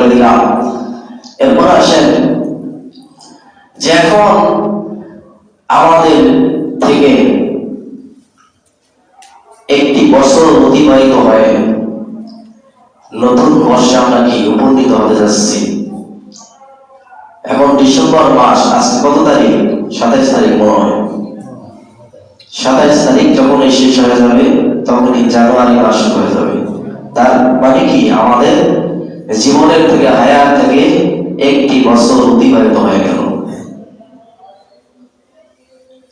বলে দিলাম। এরপর আসেন, যে এখন আমাদের থেকে একটি বছর অতিবাহিত হয়ে নতুন বর্ষে আমরা কি উপনীত হতে যাচ্ছি? এখন ডিসেম্বর মাস, আজকে কত তারিখ? সাতাইশ তারিখ মনে হয়। সাতাইশ তারিখ যখন শেষ হয়ে যাবে, তখন এই জানুয়ারি মাস হয়ে যাবে। তার মানে কি? আমাদের জীবনের থেকে হায়ার থেকে একটি বছর অতিবাহিত হয়ে গেল।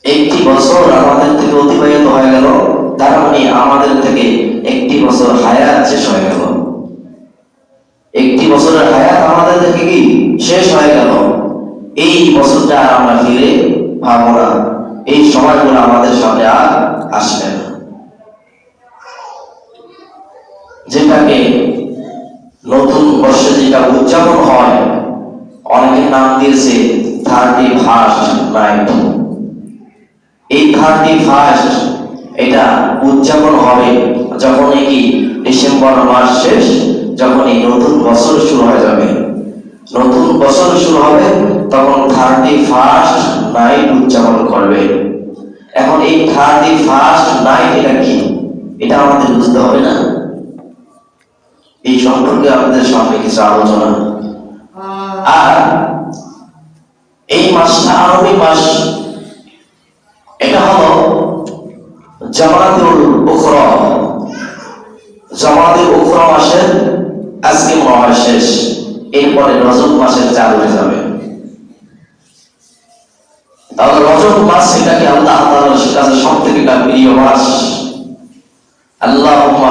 একটি বছর আমাদের থেকে অতিবাহিত হয়ে গেল, তার মানে আমাদের থেকে একটি বছর হায়াত শেষ হয়ে গেল। একটি বছরের হায়াত আমাদের থেকে কি শেষ হয়ে গেল? এই বছরটা আমরা ফিরে পাবো না। এই সময়গুলো আমাদের সামনে আর আসবে না। যেটাকে নতুন বর্ষে যেটা উদযাপন হয়, অনেকের নাম দিয়েছে থার্টি ফার্স্ট নাইট। এই থার্টি ফার্স্ট এটা উদযাপন হবে যখন কি ডিসেম্বর মাস শেষ যখন এই নতুন বছর শুরু হয়ে যাবে। নতুন বছর শুরু হবে, তখন থার্টি ফার্স্ট নাইট উদযাপন করবে। এখন এই থার্টি ফার্স্ট নাইট এটা কি? এটা আমাদের বুঝতে হবে না? এই সম্পর্কে আমাদের সামনে কিছু আলোচনা। আর এই মাসটা আরবি মাস এটা হলো জামাতুল উখরা। জামাতুল উখরা মাসের আজকে মহা শেষ এরপরে রজব মাসের চালু হয়ে যাবে। তাহলে রজব মাস এটাকে আল্লাহ তাআলার কাছে সব থেকে প্রিয় মাস। আল্লাহুম্মা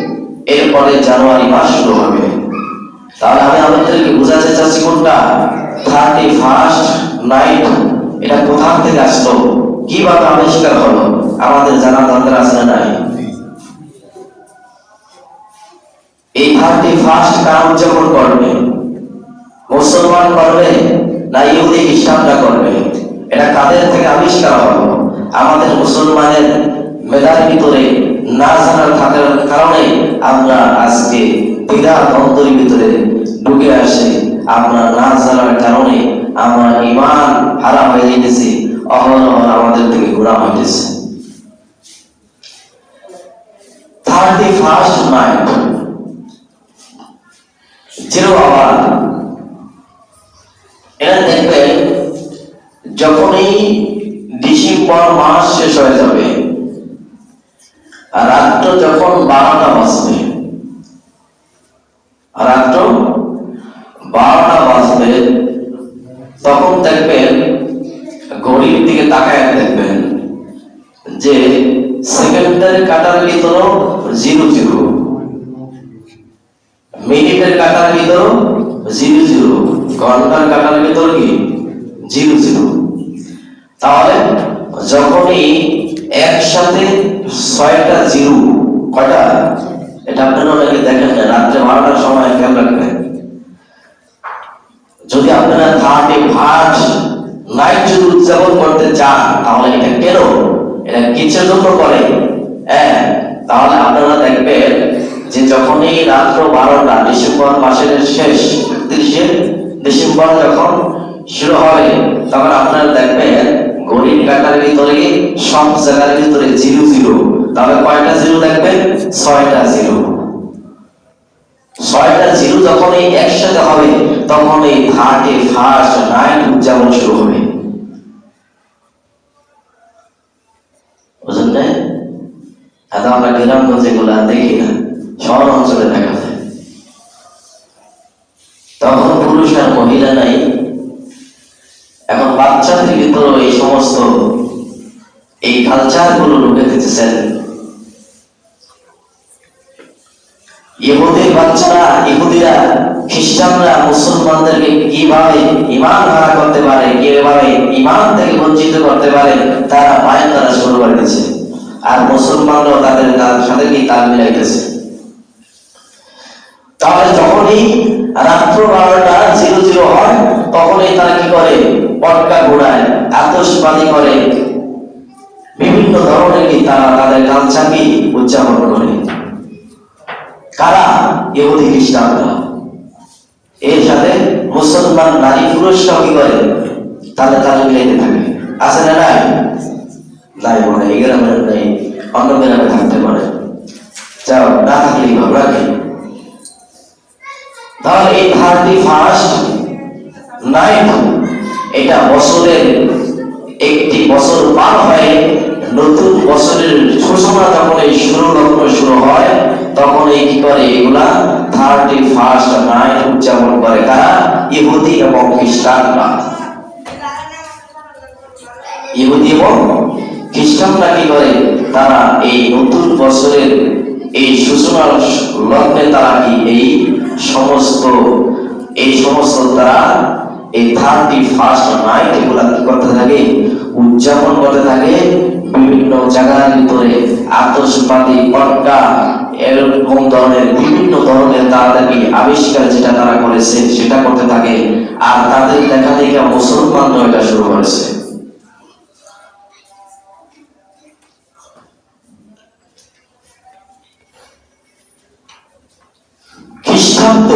এরপরে জানুয়ারি মাস শুরু হবে। তাহলে আমি আমাদেরকে বোঝাতে চাচ্ছি কোনটা? থার্টি ফার্স্ট নাইট এটা কোথা থেকে আসলো? কীভাবে আবিষ্কার হলো? আমাদের জানা দরকার আছে নাই? এই থার্টি ফার্স্ট কার উদযাপন করবে, মুসলমান করবে না ইহুদি, খ্রিস্টানরা করবে? এটা কাদের থেকে আবিষ্কার হলো? আমাদের মুসলমানের মেধার ভিতরে না জানার কারণে আমরা আজকে দ্বিধা দ্বন্দ্বের ভিতরে ঢুকে আসি আমরা না জানার কারণে আমরা ইমান হারা হয়ে যেতেছি, অহরহ আমাদের থেকে ঘোরা হইতেছে। Thirty first night zero hour এটা দেখবেন যখনই ডিসেম্বর মাস শেষ হয়ে যাবে রাত্র যখন বারোটা বাজবে রাত্র বারোটা বাজবে, তখন দেখবেন, ঘড়ির দিকে তাকায় দেখবেন যে সেকেন্ডের কাটার ভিতরও জিরো জিরো। মিনিটের কাটার ভিতর জিরো জিরো। ঘণ্টার কাটার ভিতর কি? Zero zero. তাহলে যখনই একসাথে ছয়টা জিরো, কয়টা? এটা আপনারা অনেকে দেখেন না রাত্রে বারোটার সময় খেয়াল রাখবেন। যদি আপনারা থার্টি ফার্স্ট নাইট যদি উদযাপন করতে চান, তাহলে এটা কেন? এটা কিসের জন্য করে? হ্যাঁ তাহলে আপনারা দেখবেন যে যখনই রাত্র বারোটা, ডিসেম্বর মাসের শেষ একত্রিশে ডিসেম্বর যখন শুরু হবে, তখন আপনারা দেখবেন ঘড়ির কাটার ভিতরে, সব জায়গার ভিতরে জিরো জিরো। তাহলে কয়টা জিরো দেখবেন ছয়টা জিরো। ছয়টা জিরো যখন এই একসাথে হবে, তখন এই থার্টি ফার্স্ট নাইট উদযাপন শুরু হবে। বুঝলেন? এত আমরা গ্রামগঞ্জে গুলা দেখি না, শহর অঞ্চলে দেখা যায়। তখন পুরুষ আর মহিলা নাই এখন বাচ্চাদের ভিতরে এই সমস্ত এই কালচারগুলো ঢুকে দিতেছেন ইহুদির বাচ্চারা, ইহুদিরা, খ্রিস্টানরা, মুসলমানদেরকে কীভাবে ইমান হারা করতে পারে, কীভাবে ইমান থেকে বঞ্চিত করতে পারে, তারা মায়ের দ্বারা শুরু করে দিয়েছে। আর মুসলমানরাও তাদের তাদের সাথে কি তাল মিলাইতেছে। তাহলে যখনই রাত্র বারোটা জিরো জিরো হয়, তখনই তারা কি করে? পটকা ঘোড়ায় আতসবাদী করে। বিভিন্ন ধরনের তারা তাদের কালচারকে উদযাপন করে? কারা ইহুদি খ্রিস্টানরা? এর সাথে মুসলমান নারী পুরুষরাও কি করে? তাদের তালে মিলাইতে থাকে। আছে না নাই? নাই মনে এই গ্রামের নেই, অন্য গ্রামে থাকতে পারে। যাও, না থাকলেই ভালো রাখি তাহলে এই থার্টি ফার্স্ট নাইট এটা বছরের একটি বছর পার হয়ে, নতুন বছরের সূচনা যখন এই শুরু লগ্ন শুরু হয়, তখন এই কি করে এগুলা? থার্টি ফার্স্ট নাইট উদযাপন করে তারা ইহুদি এবং খ্রিস্টানরা। ইহুদি এবং খ্রিস্টানরা কি করে? তারা এই নতুন বছরের এই সূচনার লগ্নে তারা কি এই সমস্ত এই সমস্ত তারা এই থার্টি ফার্স্ট নাইট এগুলা কি করতে থাকে? উদযাপন করতে থাকে। বিভিন্ন জায়গার ভিতরে আতসবাদী পটকা, এরকম ধরনের, বিভিন্ন ধরনের তাদেরকে আবিষ্কার যেটা তারা করেছে, সেটা করতে থাকে। আর তাদের দেখা দেখা মুসলমানরাও এটা শুরু করেছে খ্রিস্টাব্দ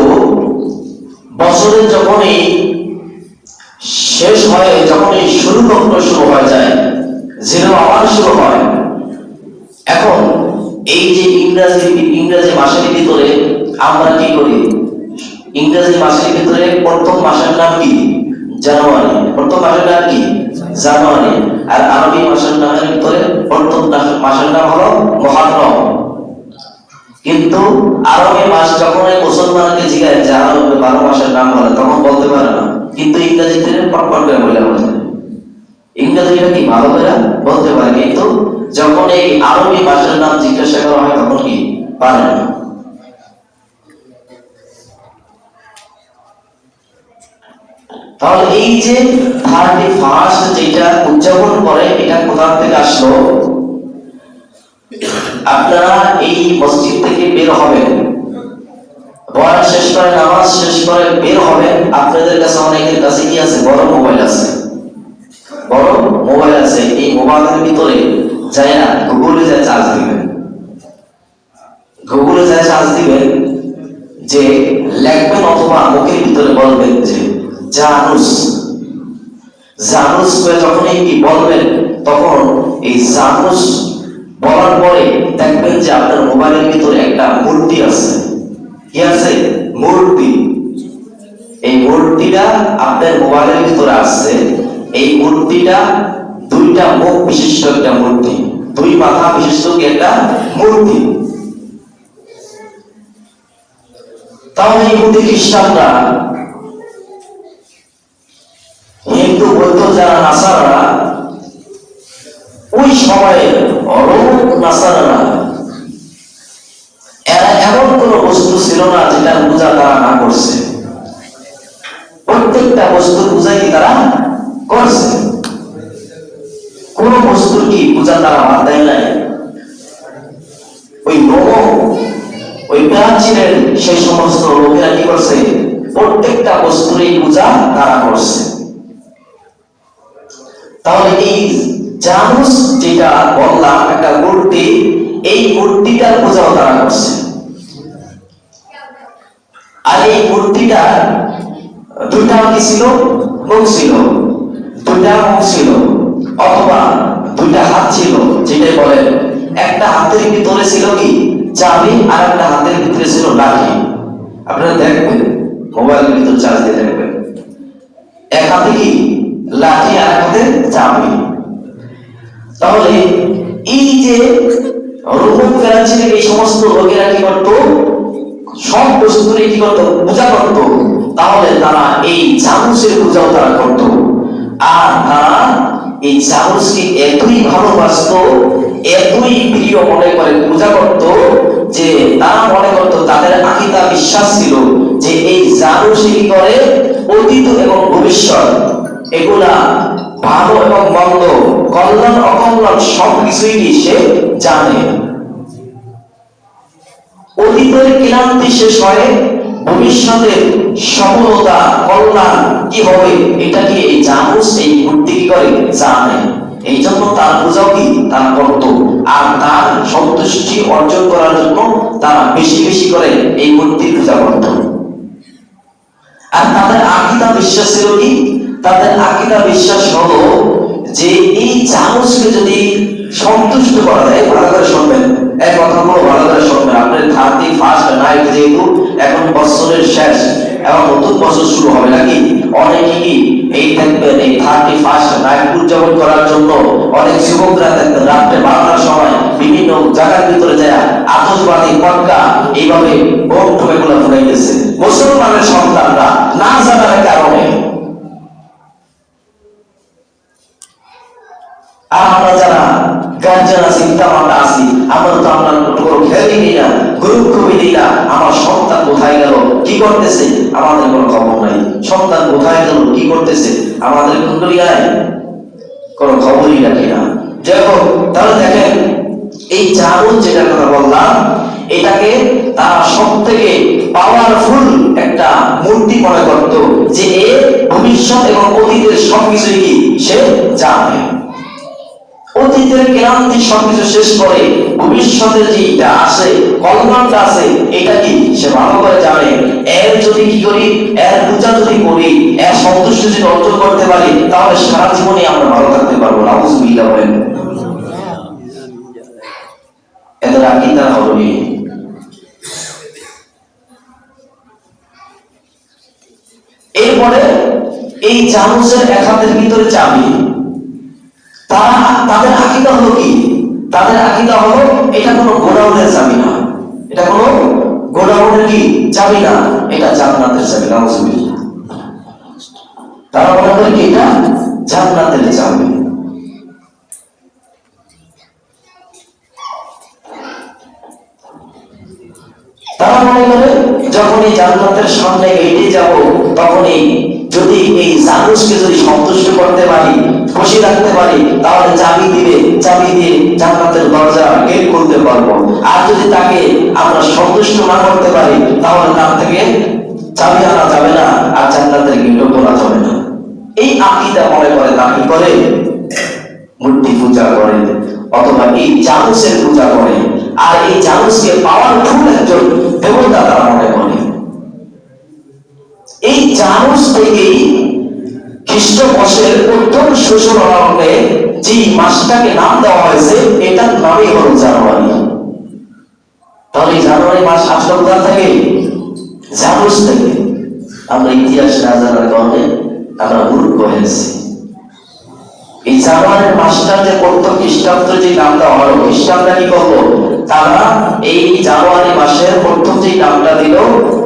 বছরের যখনই শেষ হয় যখনই শুরু লগ্ন শুরু হয়ে যায় জিরো আবার শুরু হয়। এখন এই যে ইংরাজি ইংরাজি মাসের ভিতরে আমরা কি করি? ইংরাজি মাসের ভিতরে প্রথম মাসের নাম কি? জানুয়ারি। প্রথম মাসের নাম কি? জানুয়ারি। আর আরবি মাসের নামের ভিতরে প্রথম মাসের নাম হলো মহারম। কিন্তু আরবি মাস যখন মুসলমানকে জিজ্ঞাসা যে আরব বারো মাসের নাম বলে, তখন বলতে পারে না। কিন্তু ইংরেজিতে পটপট করে বলে বলে ইংরেজিটা কি ভালো করে বলতে পারে? কিন্তু যখন এই আরবি মাসের নাম জিজ্ঞাসা করা হয়, তখন কি পারে না? তাহলে এই যে থার্টি ফার্স্ট যেটা উদযাপন করে, এটা কোথা থেকে আসলো? আপনারা এই মসজিদ থেকে বের হবেন। বয়ান শেষ করে, নামাজ শেষ করে বের হবেন। আপনাদের কাছে অনেকের কাছে কি আছে? বড় মোবাইল আছে। বড় মোবাইল আছে। এই মোবাইলের ভিতরে যায় না, গুগলে যায় চার্জ দিবেন। গুগলে যায় চার্জ দিবেন যে লেখবেন অথবা মুখের ভিতরে বলবেন যে, জানুস। জানুস করে যখন এই বলবেন, তখন এই জানুস বলার পরে দেখবেন যে আপনার মোবাইলের ভিতরে একটা মূর্তি আছে। কি আছে? মূর্তি। এই মূর্তিটা আপনার মোবাইলের ভিতরে আছে। এই মূর্তিটা দুইটা মুখ বিশিষ্ট একটা মূর্তি। দুই মাথা বিশিষ্ট একটা মূর্তি? তাহলে ইহুদি খ্রিস্টানরা হিন্দু, বৌদ্ধ, যারা নাসারা ওই সময়ে অরূপ নাসারারা এরা এমন কোন বস্তু ছিল না যেটা পূজা তারা না করছে। প্রত্যেকটা বস্তুর পূজাই কি তারা করছে? কোন বস্তুর কি পূজা তারা দেয় নাই? ওই রোম ওই প্রাচীনের সেই সমস্ত লোকেরা কি করছে? প্রত্যেকটা বস্তুরই পূজা তারা করছে। তাহলে এই জানুস যেটা বললাম, একটা মূর্তি, এই মূর্তিটার পূজাও তারা করছে। আর এই মূর্তিটা দুইটা কি ছিল? মুখ ছিল। দুইটা মুখ ছিল, অথবা দুটা হাত ছিল যেটা বলে, একটা হাতের ভিতরে ছিল কি? চাবি, আর একটা হাতের ভিতরে ছিল লাঠি। আপনারা দেখবেন, মোবাইলের ভিতরে চার্জ দিয়ে দেখবেন। এক হাতে কি? লাঠি, আর এক হাতে চাবি। তাহলে এই যে রোমন ফেরাচ্ছিলেন এই সমস্ত লোকেরা কি করতো? সব বস্তুরে কি করতো? পূজা করতো। তাহলে তারা এই চামচের পূজাও তারা করতো। আর তারা এই চামচকে এতই ভালোবাসতো, এতই প্রিয় মনে করে পূজা করত, যে তারা মনে করত তাদের আকিদা বিশ্বাস ছিল যে এই জানুসি কি করে অতীত এবং ভবিষ্যৎ, এগুলা ভালো এবং মন্দ, কল্যাণ, অকল্যাণ সব কিছুই কি সে জানে? অতীতের ক্লান্তি শেষ হয়, ভবিষ্যতের সফলতা, কল্যাণ কি হবে, এটা কি এই জানুস এই মূর্তি কি করে? জানে। এই জন্য তার পূজাও কি? তারা করত আর তার সন্তুষ্টি অর্জন করার জন্য তারা বেশি বেশি করে এই মূর্তির পূজা করত। আর তাদের আকিদা, বিশ্বাস ছিল কি? তাদের আকিদা বিশ্বাস হলো যে এই জানুসকে যদি সন্তুষ্ট করা যায় ভালো করে শুনবেন। এক কথা বলো ভালো করে শুনবেন। আপনার থার্টি ফার্স্ট নাইট যেহেতু, এখন বছরের শেষ এবং নতুন বছর শুরু হবে নাকি? অনেকে কি এই দেখবেন, এই থার্টি ফার্স্ট নাইট উদযাপন করার জন্য অনেক যুবকরা দেখবেন, রাত্রে বারোটার সময় বিভিন্ন জায়গার ভিতরে যায় আতসবাদী পটকা, এইভাবে বোম টোমে গুলো ফুটাইতেছে মুসলমানের সন্তানরা না জানার কারণে আর আমরা যারা গার্জেন আছি পিতামাতা আছি, আমরা তো আমরা কোনো খেয়ালই দিই না। গুরুত্বই দিই না আমার সন্তান কোথায় গেল? কি করতেছে? আমাদের কোনো খবর নাই। সন্তান কোথায় গেল? কি করতেছে? আমাদের কুণ্ডলিয়ায় কোনো খবরই রাখি না। যাই তাহলে দেখেন, এই জারুন যেটা কথা বললাম, এটাকে তারা সব থেকে পাওয়ারফুল একটা মূর্তি মনে করত যে এ ভবিষ্যৎ এবং অতীতের সবকিছুই কি? সে জানে। অতীতের ক্লান্তি সবকিছু শেষ করে ভবিষ্যতে যেটা আছে কল্যাণটা আছে এটা কি? সে ভালো করে জানে। এর যদি কি করি? এর পূজা যদি করি, এর সন্তুষ্ট যদি অর্জন করতে পারি, তাহলে সারা জীবনে আমরা ভালো থাকতে পারব না। বুঝবিল্লা বলেন। এদের আকিদা হলো এই। এরপরে এই জানুসের এক হাতের ভিতরে চাবি। তারা তাদের আকিদা হলো কি? তাদের আকিদা হলো এটা কোনো গোডাউনের চাবি না এটা কোনো গোডাউনের কি? চাবি না। এটা জান্নাতের চাবি না তারা মনে করে কি এটা? জান্নাতের চাবি তারা মনে করে যখন এই জান্নাতের সামনে এগিয়ে যাব, তখনই যদি এই জানুসকে যদি সন্তুষ্ট করতে পারি, খুশি রাখতে পারি, তাহলে চাবি দিবে, চাবি দিয়ে জান্নাতের দরজা গেট খুলতে পারব। আর যদি তাকে আমরা সন্তুষ্ট না করতে পারি, তাহলে তার থেকে চাবি আনা যাবে না, আর জান্নাতের গেটও খোলা যাবে না। এই আকিদা মনে করে তা কি করে? মূর্তি পূজা করে, অথবা এই জানুসের পূজা করে। আর এই জানুসকে পাওয়ারফুল একজন দেবতা তারা মনে করে। এই জানুস থেকেই খ্রিস্টবর্ষের প্রথম আরম্ভে যে মাসটাকে নাম দেওয়া হয়েছে, এটার নামই হল জানুয়ারি। তাহলে জানুয়ারি মাস আসলো কোথা থেকে জানুস থেকে আমরা ইতিহাস না জানার কারণে আমরা মূর্খ হয়েছি। এই জানুয়ারির মাসটার যে প্রথম খ্রিস্টাব্দ যে নাম দেওয়া হলো, খ্রিস্টানরা কি করল? তারা এই জানুয়ারি মাসের প্রথম যে নামটা দিল,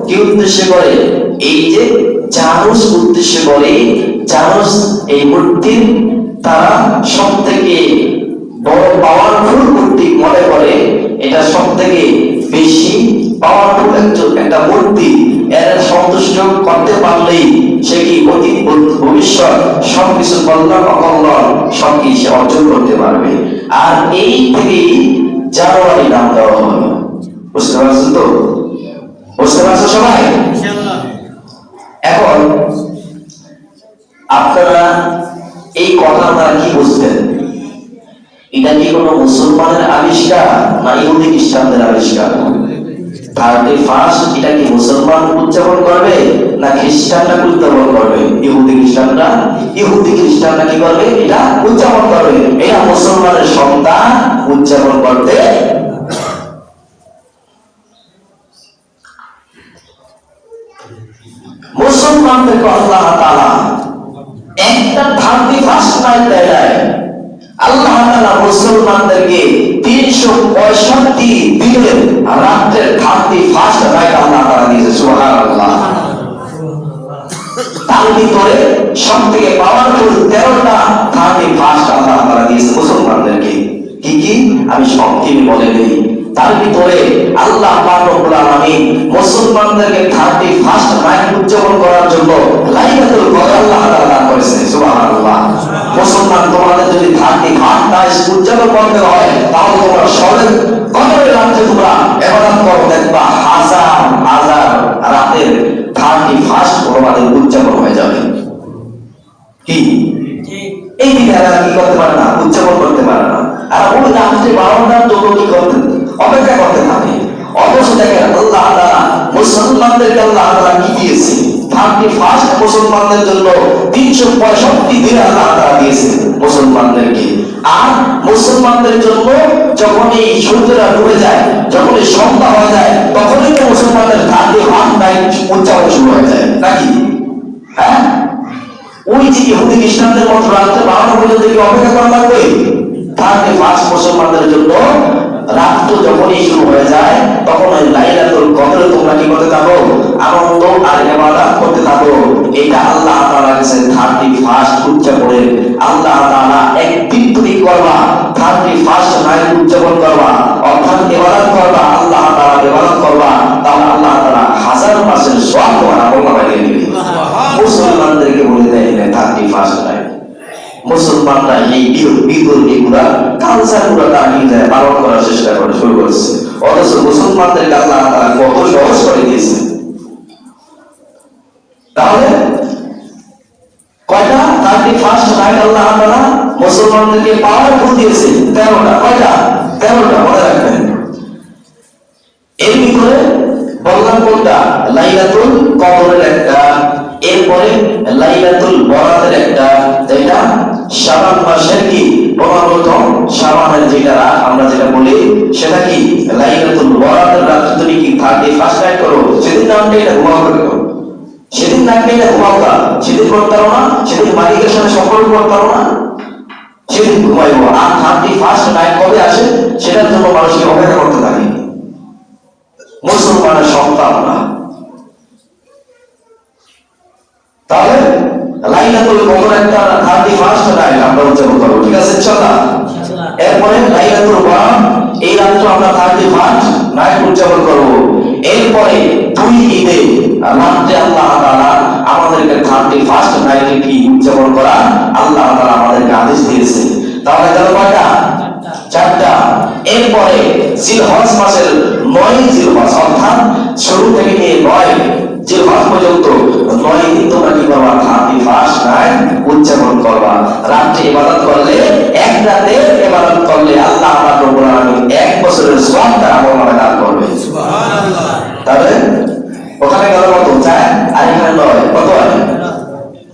কি উদ্দেশ্য করে? এই যে জানুস উদ্দেশ্য করে জানুস এই মূর্তির তারা সব থেকে বড় পাওয়ারফুল মূর্তি মনে করে। এটা সব থেকে বেশি পাওয়ারফুল একজন একটা মূর্তি। এর সন্তুষ্ট করতে পারলেই সে কি অতীত ভবিষ্যৎ সবকিছু কল্যাণ অকল্যাণ সবকিছু সে অর্জন করতে পারবে। আর এই থেকেই জানুয়ারি নাম দেওয়া হলো বুঝতে পারছ তো? বুঝতে পারছ সবাই? এখন আপনারা এই কথা দ্বারা কি বুঝতেন এটা কি কোনো মুসলমানের আবিষ্কার না ইহুদি খ্রিস্টানদের আবিষ্কার? থার্টি ফার্স্ট এটা কি মুসলমান উদযাপন করবে না খ্রিস্টানরা উদযাপন করবে? ইহুদি খ্রিস্টানরা? ইহুদি খ্রিস্টানরা কি করবে? এটা উদযাপন করবে। এটা মুসলমানের সন্তান উদযাপন করতে মুসলমানদেরকে আল্লাহ তাআলা একটা থার্টি ফার্স্ট নাইট আল্লাহ তাআলা মুসলমানদেরকে তিনশো পঁয়ষট্টি দিনের রাত্রের থার্টি ফার্স্ট নাইট আল্লাহ তাআলা দিয়েছে তার ভিতরে সব থেকে পাওয়ারফুল তেরোটা থার্টি ফার্স্ট আল্লাহ তাআলা দিয়েছে মুসলমানদেরকে। কি কি? আমি সংক্ষেপে বলে দিই। তার ভিতরে আল্লাহ পাক রব্বুল আলামিন মুসলমানদেরকে 31st নাইট উদযাপন করার জন্য লাইলাতুল কদর আল্লাহ তাআলা দান করেছে সুবহানাল্লাহ। মুসলমান, তোমাদের যদি 31st নাইট উদযাপন করতে হয়, তাহলে তোমরা সবে কদরের রাতে তোমরা ইবাদত করো, দেখবা হাজার হাজার রাতের 31st তোমাদের উদযাপন হয়ে যাবে। কি? এই দিনে কি করতে পারে না? উদযাপন করতে পারে না। আর ওই রাত্রে বারোটার জন্য কি করতে অপেক্ষা করতে থাকে। অথচ দেখেন আল্লাহ তাআলা মুসলমানদেরকে আল্লাহ তাআলা কি দিয়েছে? থার্টি ফার্স্ট মুসলমানদের জন্য তিনশো পঁয়ষট্টি দিন আল্লাহ তাআলা দিয়েছে মুসলমানদেরকে। আর মুসলমানদের জন্য যখন এই সূর্যটা ডুবে যায় যখন এই সন্ধ্যা হয়ে যায়, তখনই তো মুসলমানদের থার্টি ওয়ান নাইট উদযাপন শুরু হয়ে যায়। নাকি? হ্যাঁ? ওই যে ইহুদি খ্রিস্টানদের মতো রাত্রে বারোটা পর্যন্ত কি অপেক্ষা করা লাগবে? তাহলে ফার্স্ট মুসলমানদের জন্য রাত্র যখনই শুরু হয়ে যায় তখন ওই লাইলাতুল কদরে তোমরা কি করতে থাকো? আনন্দ আর ইবাদত করতে থাকো। এটা আল্লাহ তাআলা কাছে 31st উদযাপনের আল্লাহ তাআলা একদিন তুমি করবা 31st তেরোটা কয়টা? তেরোটা মনে রাখবেন। এর ভিতরে বললাম কোনটা? লাইলাতুল কদরের একটা। এরপরে লাইলাতুল বরাতের একটা। যেটা শাবান মাসের কি? প্রমাণতম শাবানের যেটা আমরা যেটা বলি, সেটা কি? লাইলাতুল বরাতের রাত তুমি কি থার্টি ফার্স্ট নাইট করো? সেদিন নামটা এটা ঘুমাও করে সেদিন নামটা এটা ঘুমাও সেদিন করতে পারো না, সেদিন মালিকের সাথে সম্পর্ক করতে পারো না। সেদিন ঘুমাইবো আর থার্টি ফার্স্ট নাইট কবে আসে? সেটার জন্য মানুষকে অপেক্ষা করতে থাকে। মুসলমানের সন্তান না তাহলে লাইলাতুল কদর একটা থার্টি ফার্স্ট নাইট আমরা উদযাপন করব। ঠিক আছে ইনশাআল্লাহ? এরপরে লাইলাতুল বরাত এই রাত্র আমরা থার্টি ফার্স্ট নাইট উদযাপন করব। এরপরে দুই ঈদে রাত্রে আল্লাহ তাআলা আমাদেরকে থার্টি ফার্স্ট নাইটে কি উদযাপন করা, আল্লাহ তাআলা আমাদেরকে আদেশ দিয়েছে। তাহলে গেল কয়টা চারটা। এরপরে জিলহজ মাসের নয় জিলহজ, অর্থাৎ শুরু থেকে নিয়ে নয় জিলহজ পর্যন্ত, নয় দিন তোমরা কি করবা? থার্টি ফার্স্ট নাইট উদযাপন করবা। রাত্রে ইবাদত করলে, এক রাতে ইবাদত করলে আল্লাহ আমার রব্বুল আলামিন এক বছরের সওয়াব তার আমল দান করবে। তাহলে? ওখানে গেল কত? চার? আর এখানে নয়। কত হয়?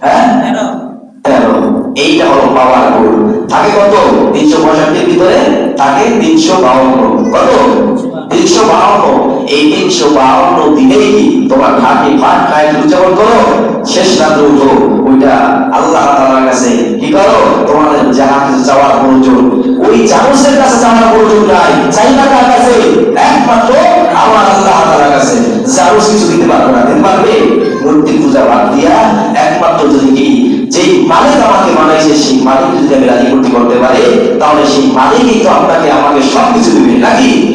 হ্যাঁ? তেরো। এইটা হলো পাওয়ার গুণ। থাকে কত? তিনশো পঁয়ষট্টির ভিতরে থাকে তিনশো বাউন্ন। কত? তিনশো বাউন্ন। এই তিনশো বাউন্ন দিনেই তোমার থার্টি ফাইভ নাইট উদযাপন করো, শেষ রাত্রে উঠো, ওইটা আল্লাহ তাআলার কাছে। কি করো? তোমাদের যাহা কিছু প্রয়োজন ওই জানুসের কাছে চাওয়ার প্রয়োজন নাই। চাইবা কার কাছে, একমাত্র আমার আল্লাহ তাআলার কাছে। জানুস কিছু দিতে পারবে না, দিতে পারবে? মূর্তি পূজা বাদ দিয়া একমাত্র যদি কি, যেই মালিক আমাকে বানাইছে, সেই মালিক যদি আমি রাজি করতে পারে, তাহলে সেই মালিকই তো আপনাকে আমাকে সবকিছু দিবে। নাকি?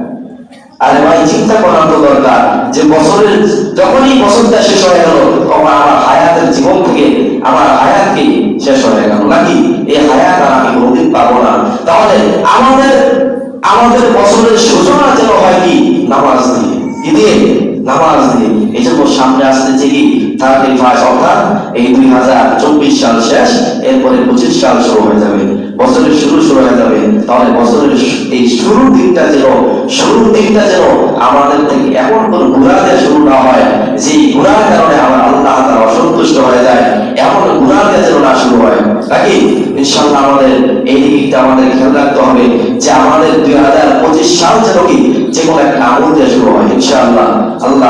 আরে ভাই চিন্তা করার তো দরকার যে বছরের যখনই বছরটা শেষ হয়ে গেল, তখন আমার হায়াতের জীবন থেকে আমার হায়াতকে শেষ হয়ে গেল। নাকি এই হায়াত আর আমি কোনোদিন পাবো না? তাহলে আমাদের আমাদের বছরের সূচনা যেন হয় কি? নামাজ দিয়ে। দিয়ে নামাজ দিয়ে। এই জন্য সামনে আসতেছে কি? থার্টি ফার্স্ট অর্থাৎ এই দুই হাজার চব্বিশ সাল শেষ, এরপরে পঁচিশ সাল শুরু হয়ে যাবে। বছরের শুরু শুরু হয়ে যাবে। তাহলে বছরের এই শুরুর দিনটা যেন, শুরুর দিনটা যেন আমাদের থেকে এমন কোন গুণা দিয়ে শুরু না হয়, যে গুণার কারণে আমার আল্লাহ তারা অসন্তুষ্ট হয়ে যায়, এমন গুণা দিয়ে যেন না শুরু হয়। নাকি? ইনশাল্লাহ আমাদের এই দিকটা আমাদের খেয়াল রাখতে হবে যে আমাদের দুই হাজার পঁচিশ সাল যেন কি, যে কোনো একটা আমল দিয়ে শুরু হয়। ইনশাআল্লাহ আল্লাহ